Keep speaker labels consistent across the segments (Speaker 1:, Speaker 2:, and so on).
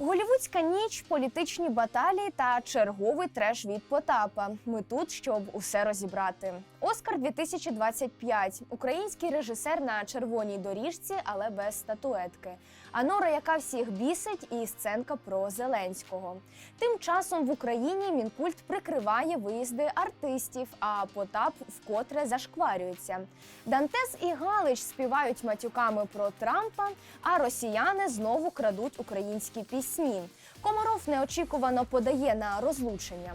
Speaker 1: Голівудська ніч, політичні баталії та черговий треш від Потапа. Ми тут, щоб усе розібрати. Оскар 2025. Український режисер на червоній доріжці, але без статуетки. Анора, яка всіх бісить, і сценка про Зеленського. Тим часом в Україні мінкульт прикриває виїзди артистів, а Потап вкотре зашкварюється. Дантес і Галич співають матюками про Трампа, а росіяни знову крадуть українські пісні. Комаров неочікувано подає на розлучення.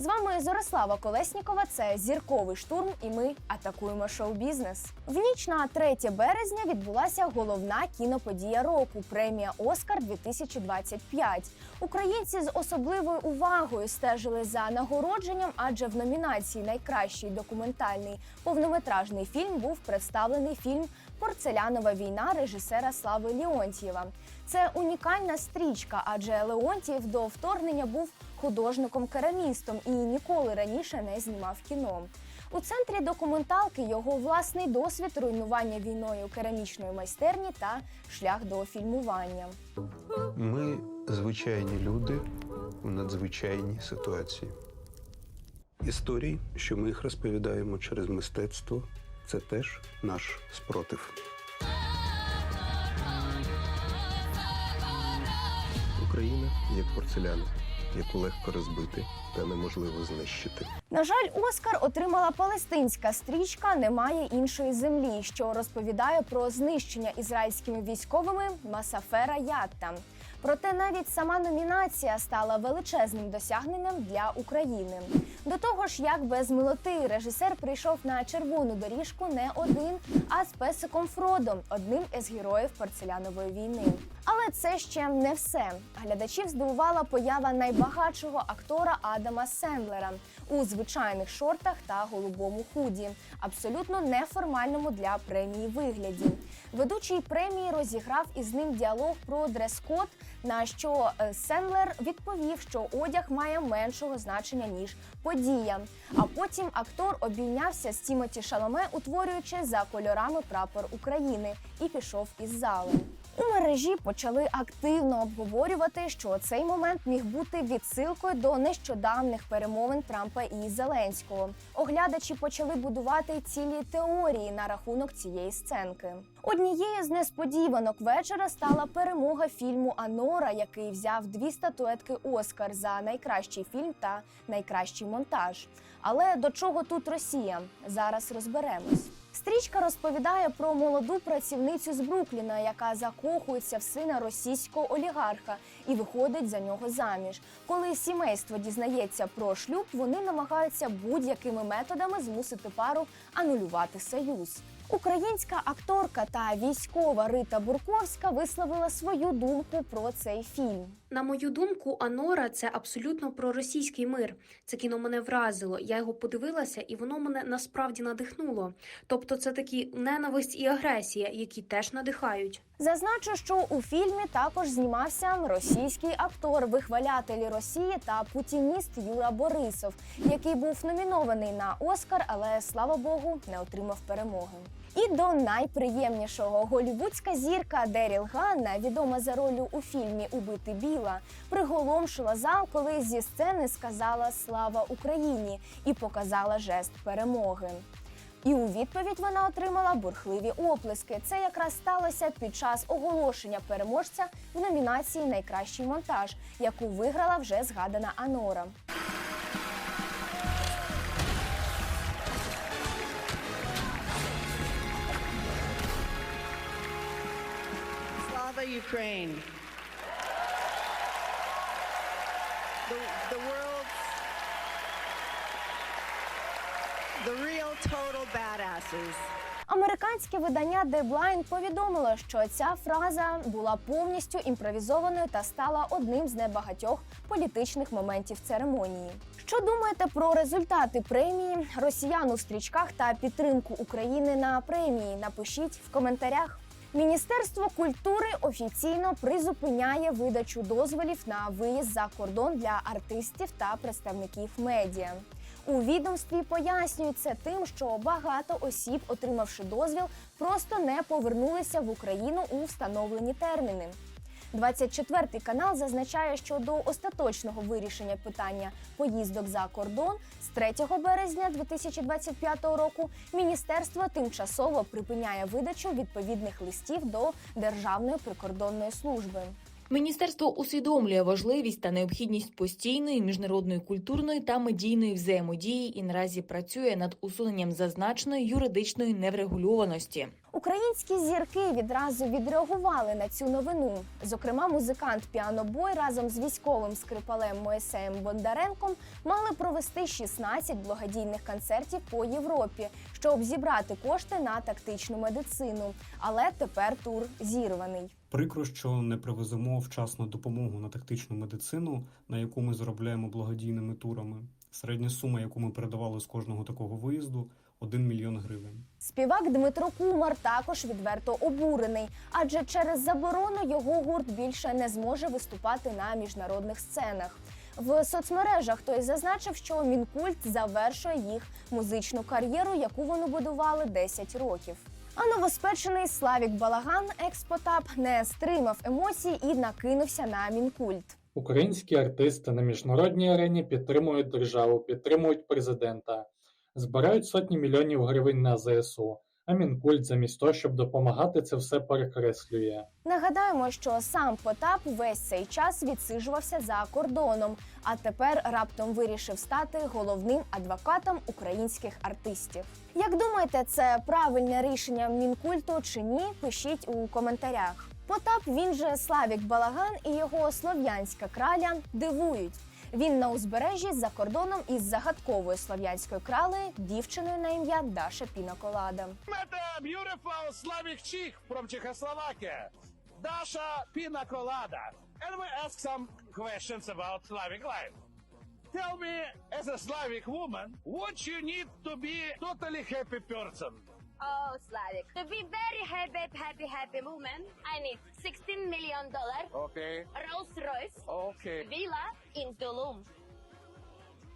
Speaker 1: З вами Зорислава Колеснікова. Це зірковий штурм, і ми атакуємо шоу-бізнес. В ніч на 3 березня відбулася головна кіноподія року премія Оскар 2025. Українці з особливою увагою стежили за нагородженням, адже в номінації Найкращий документальний повнометражний фільм був представлений фільм Порцелянова війна режисера Слави Леонтьєва. Це унікальна стрічка, адже Леонтьєв до вторгнення був художником-керамістом і ніколи раніше не знімав кіно. У центрі документалки його власний досвід руйнування війною керамічної майстерні та шлях до фільмування.
Speaker 2: Ми звичайні люди в надзвичайній ситуації. Історії, що ми їх розповідаємо через мистецтво, це теж наш спротив. Україна як порцеляна, яку легко розбити та неможливо знищити.
Speaker 1: На жаль, Оскар отримала палестинська стрічка Немає іншої землі, що розповідає про знищення ізраїльськими військовими Масафера Ятта. Проте навіть сама номінація стала величезним досягненням для України. До того ж, як без милоти, режисер прийшов на червону доріжку не один, а з песиком Фродом, одним із героїв порцелянової війни. Але це ще не все. Глядачів здивувала поява найбагатшого актора Адама Сендлера у звичайних шортах та голубому худі, абсолютно неформальному для премії вигляді. Ведучий премії розіграв із ним діалог про дрес-код, на що е, Сендлер відповів, що одяг має меншого значення ніж подія. А потім актор обійнявся з Тімоті Шаломе, утворюючи за кольорами прапор України, і пішов із зали. У мережі почали активно обговорювати, що цей момент міг бути відсилкою до нещодавних перемовин Трампа і Зеленського. Оглядачі почали будувати цілі теорії на рахунок цієї сценки. Однією з несподіванок вечора стала перемога фільму Анора, який взяв дві статуетки Оскар за найкращий фільм та найкращий монтаж. Але до чого тут Росія? Зараз розберемось. Стрічка розповідає про молоду працівницю з Брукліна, яка закохується в сина російського олігарха і виходить за нього заміж. Коли сімейство дізнається про шлюб, вони намагаються будь-якими методами змусити пару анулювати союз. Українська акторка та військова Рита Бурковська висловила свою думку про цей фільм.
Speaker 3: На мою думку, Анора це абсолютно проросійський мир. Це кіно мене вразило. Я його подивилася, і воно мене насправді надихнуло. Тобто, це такі ненависть і агресія, які теж надихають.
Speaker 1: Зазначу, що у фільмі також знімався російський актор, вихвалятель Росії та путініст Юра Борисов, який був номінований на Оскар, але слава Богу, не отримав перемоги. І до найприємнішого голівудська зірка Деріл Ганна, відома за ролью у фільмі Убити Біла, приголомшила зал, коли зі сцени сказала Слава Україні і показала жест перемоги. І у відповідь вона отримала бурхливі оплески. Це якраз сталося під час оголошення переможця в номінації Найкращий монтаж, яку виграла вже згадана Анора.
Speaker 4: Slava Ukraine. The, the world's the real total badasses.
Speaker 1: Американське видання Deadline повідомило, що ця фраза була повністю імпровізованою та стала одним з небагатьох політичних моментів церемонії. Що думаєте про результати премії, росіян у стрічках та підтримку України на премії? Напишіть в коментарях. Міністерство культури офіційно призупиняє видачу дозволів на виїзд за кордон для артистів та представників медіа. У відомстві пояснюють це тим, що багато осіб, отримавши дозвіл, просто не повернулися в Україну у встановлені терміни. 24 канал зазначає, що до остаточного вирішення питання поїздок за кордон з 3 березня 2025 року міністерство тимчасово припиняє видачу відповідних листів до Державної прикордонної служби.
Speaker 5: Міністерство усвідомлює важливість та необхідність постійної міжнародної культурної та медійної взаємодії і наразі працює над усуненням зазначеної юридичної неврегульованості.
Speaker 1: Українські зірки відразу відреагували на цю новину. Зокрема, музикант Піанобой разом з військовим скрипалем Моїсеєм Бондаренком мали провести 16 благодійних концертів по Європі, щоб зібрати кошти на тактичну медицину. Але тепер тур зірваний.
Speaker 6: Прикро, що не привеземо вчасно допомогу на тактичну медицину, на яку ми заробляємо благодійними турами. Середня сума, яку ми передавали з кожного такого виїзду, 1 мільйон гривень.
Speaker 1: Співак Дмитро Кумар також відверто обурений, адже через заборону його гурт більше не зможе виступати на міжнародних сценах. В соцмережах той зазначив, що мінкульт завершує їх музичну кар'єру, яку вони будували 10 років. А новоспечений Славік Балаган, експотап, не стримав емоцій і накинувся на мінкульт.
Speaker 7: Українські артисти на міжнародній арені підтримують державу, підтримують президента, збирають сотні мільйонів гривень на ЗСУ. А Мінкульт замість того, щоб допомагати, це все перекреслює.
Speaker 1: Нагадаємо, що сам Потап весь цей час відсиджувався за кордоном, а тепер раптом вирішив стати головним адвокатом українських артистів. Як думаєте, це правильне рішення мінкульту чи ні? Пишіть у коментарях. Потап, він же Славік Балаган і його слов'янська краля дивують. Він на узбережжі за кордоном із загадковою слов'янською кралею, дівчиною на ім'я Даша Пінаколада.
Speaker 8: we ask some questions about Slavic life. Tell me, as a Slavic woman, what you need to be totally happy person?
Speaker 9: Oh, Slavic. To be very happy, happy, happy woman, I need 16 million dollar,
Speaker 8: Okay,
Speaker 9: Rolls Royce,
Speaker 8: okay.
Speaker 9: villa in Tulum.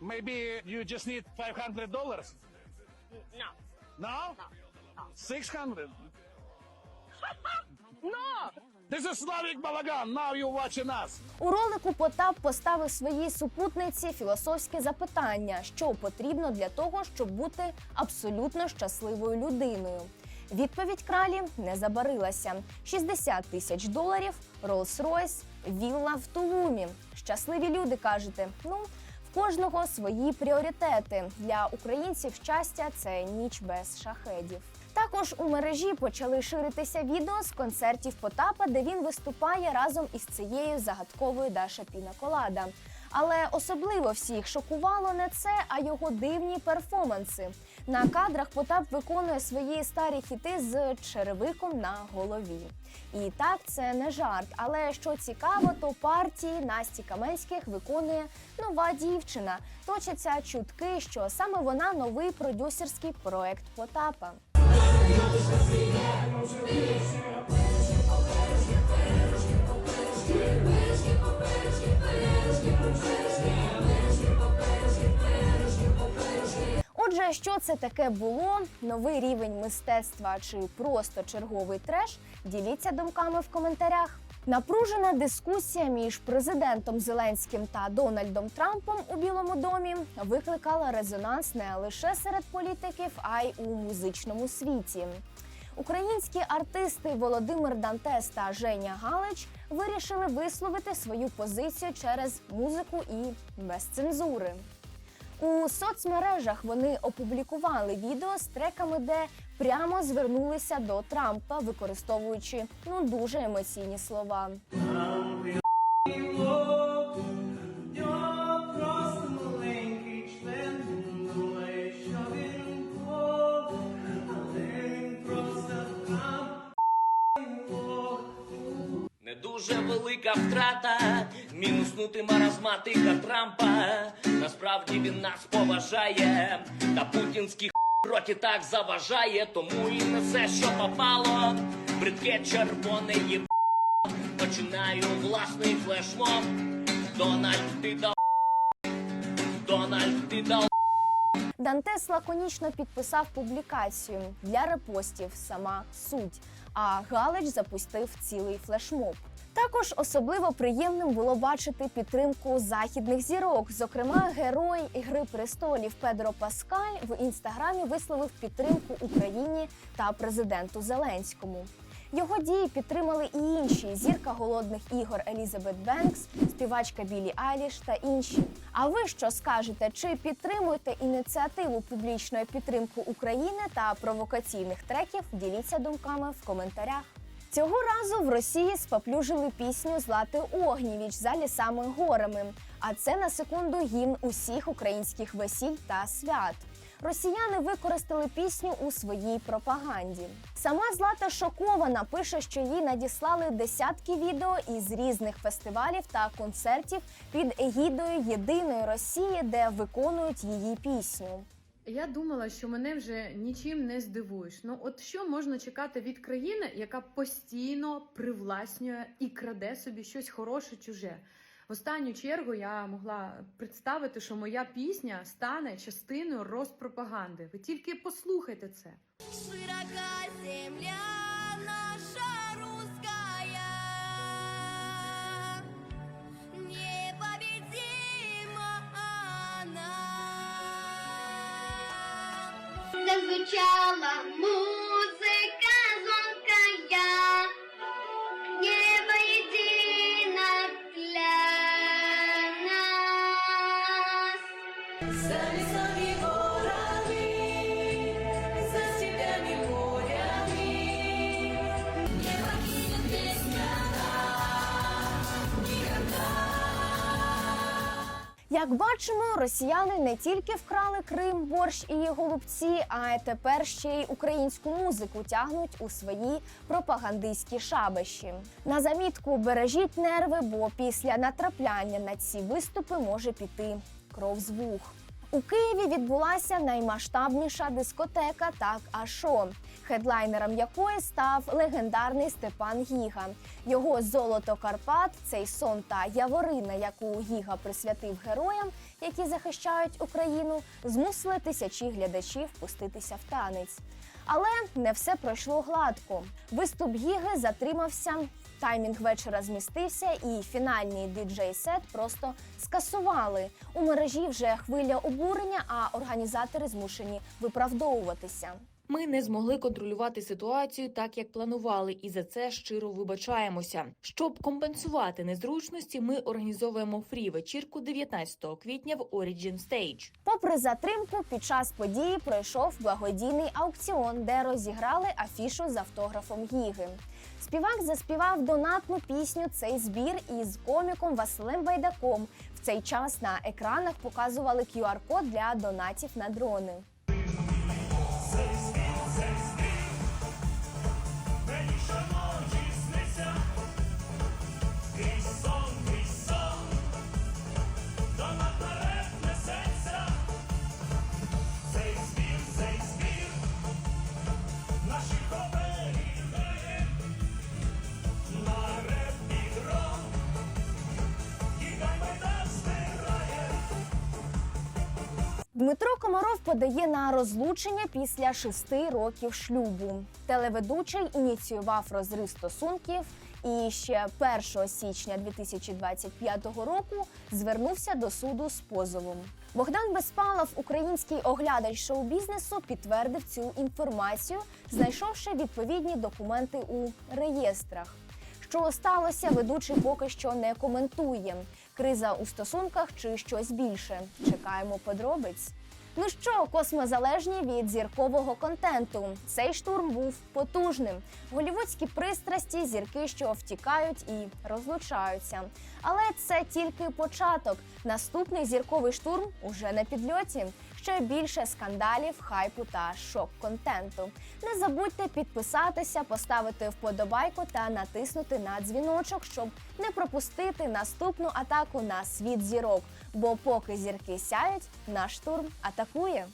Speaker 8: Maybe you just need $500?
Speaker 9: No.
Speaker 8: No?
Speaker 9: No.
Speaker 8: 600?
Speaker 9: No!
Speaker 8: This is Slavic Balagan, now you watching us.
Speaker 1: У ролику Потап поставив своїй супутниці філософське запитання, що потрібно для того, щоб бути абсолютно щасливою людиною. Відповідь кралі не забарилася: 60 тисяч доларів, Rolls-Royce, вілла в Тулумі. Щасливі люди кажете. Ну кожного свої пріоритети для українців. Щастя це ніч без шахедів. Також у мережі почали ширитися відео з концертів Потапа, де він виступає разом із цією загадковою Даша Пінаколада. Але особливо всіх шокувало не це, а його дивні перформанси. На кадрах Потап виконує свої старі хіти з черевиком на голові. І так, це не жарт. Але що цікаво, то партії Насті Каменських виконує нова дівчина. Точаться чутки, що саме вона новий продюсерський проект Потапа. Отже, що це таке було? Новий рівень мистецтва чи просто черговий треш? Діліться думками в коментарях. Напружена дискусія між президентом Зеленським та Дональдом Трампом у Білому домі викликала резонанс не лише серед політиків, а й у музичному світі. Українські артисти Володимир Дантес та Женя Галич вирішили висловити свою позицію через музику і без цензури. У соцмережах вони опублікували відео з треками, де прямо звернулися до Трампа, використовуючи ну дуже емоційні слова.
Speaker 10: Дуже велика втрата, мінуснути маразматика Трампа. Насправді він нас поважає, та путінський роті так заважає, тому і несе, що попало. Бридке червоне їб. Починаю власний флешмоб. Дональд, ти дав. Дональд, ти дав.
Speaker 1: Дантес лаконічно підписав публікацію для репостів сама суть. А Галич запустив цілий флешмоб. Також особливо приємним було бачити підтримку західних зірок. Зокрема, герой Ігри престолів Педро Паскаль в інстаграмі висловив підтримку Україні та президенту Зеленському. Його дії підтримали і інші зірка голодних ігор Елізабет Бенкс, співачка Білі Айліш та інші. А ви що скажете? Чи підтримуєте ініціативу публічної підтримки України та провокаційних треків? Діліться думками в коментарях. Цього разу в Росії споплюжили пісню Злати Огнівіч за лісами горами. А це на секунду гімн усіх українських весіль та свят. Росіяни використали пісню у своїй пропаганді. Сама Злата шокована, пише, що їй надіслали десятки відео із різних фестивалів та концертів під егідою єдиної Росії, де виконують її пісню.
Speaker 11: Я думала, що мене вже нічим не здивуєш. Ну, от що можна чекати від країни, яка постійно привласнює і краде собі щось хороше чуже. В останню чергу я могла представити, що моя пісня стане частиною розпропаганди. Ви тільки послухайте це.
Speaker 9: Широка земля Зазвучала музыка звонкая, небо едино для нас. За
Speaker 1: Як бачимо, росіяни не тільки вкрали Крим, борщ і голубці, а тепер ще й українську музику тягнуть у свої пропагандистські шабищі. На замітку бережіть нерви, бо після натрапляння на ці виступи може піти кров з вух. У Києві відбулася наймасштабніша дискотека Так а що, хедлайнером якої став легендарний Степан Гіга. Його золото Карпат, цей сон та яворина, яку Гіга присвятив героям, які захищають Україну, змусили тисячі глядачів пуститися в танець. Але не все пройшло гладко. Виступ Гіги затримався. Таймінг вечора змістився, і фінальний діджей-сет просто скасували. У мережі вже хвиля обурення, а організатори змушені виправдовуватися.
Speaker 5: Ми не змогли контролювати ситуацію так, як планували, і за це щиро вибачаємося. Щоб компенсувати незручності, ми організовуємо фрі вечірку 19 квітня в Origin Stage.
Speaker 1: Попри затримку, під час події пройшов благодійний аукціон, де розіграли афішу з автографом Гіги. Співак заспівав донатну пісню Цей збір із коміком Василем Байдаком. В цей час на екранах показували QR-код для донатів на дрони. Дмитро Комаров подає на розлучення після шести років шлюбу. Телеведучий ініціював розрив стосунків і ще 1 січня 2025 року звернувся до суду з позовом. Богдан Безпалов, український оглядач шоу-бізнесу, підтвердив цю інформацію, знайшовши відповідні документи у реєстрах. Що сталося, ведучий поки що не коментує. Криза у стосунках чи щось більше. Чекаємо подробиць. Ну що, космозалежні від зіркового контенту. Цей штурм був потужним. Голівудські пристрасті, зірки, що втікають і розлучаються. Але це тільки початок. Наступний зірковий штурм уже на підльоті. Ще більше скандалів, хайпу та шок-контенту. Не забудьте підписатися, поставити вподобайку та натиснути на дзвіночок, щоб не пропустити наступну атаку на світ зірок. Бо поки зірки сяють, наш штурм атакує.